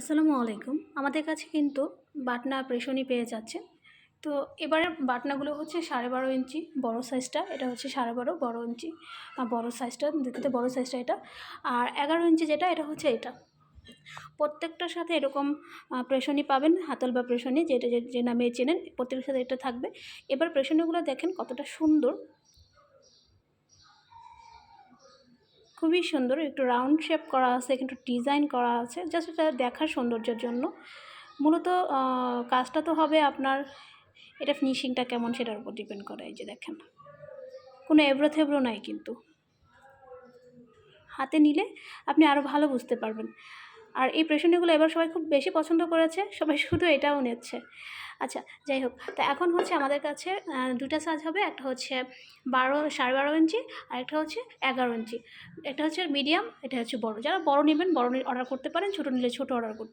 আসসালামু আলাইকুম। আমাদের কাছে কিন্তু বাটনা প্রেশনই পেয়ে যাচ্ছে। তো এবারে বাটনাগুলো হচ্ছে সাড়ে বারো ইঞ্চি বড় সাইজটা এটা হচ্ছে সাড়ে বারো, বড় ইঞ্চি বড় সাইজটা দ্বিতীয়ত বড় সাইজটা এটা। আর এগারো ইঞ্চি যেটা, এটা হচ্ছে এটা। প্রত্যেকটার সাথে এরকম প্রেশনই পাবেন, হাতল বা প্রেষণী যেটা যে- নামে চেনেন প্রত্যেকটার সাথে এটা থাকবে। এবার প্রেষণীগুলো দেখেন কতটা সুন্দর। খুবই সুন্দর, একটু রাউন্ড শেপ করা আছে, একটু ডিজাইন করা আছে জাস্ট এটা দেখার সৌন্দর্যের জন্য। মূলত কাজটা তো হবে আপনার, এটা ফিনিশিংটা কেমন সেটার উপর ডিপেন্ড করে, এই যে দেখেন। কোনো এবড়ো থেবড়ো নাই কিন্তু। হাতে নিলে আপনি আরও ভালো বুঝতে পারবেন। আর এই প্রেশনীগুলো এবার সবাই খুব বেশি পছন্দ করেছে, সবাই শুধু এটাও নিচ্ছে। আচ্ছা যাই হোক, তা এখন হচ্ছে আমাদের কাছে দুটা সাইজ হবে, একটা হচ্ছে বারো, সাড়ে বারো ইঞ্চি আর একটা হচ্ছে এগারো ইঞ্চি। একটা হচ্ছে মিডিয়াম এটা হচ্ছে বড়। যারা বড় নেবেন, বড় অর্ডার করতে পারেন, ছোটো নিলে ছোটো অর্ডার করতে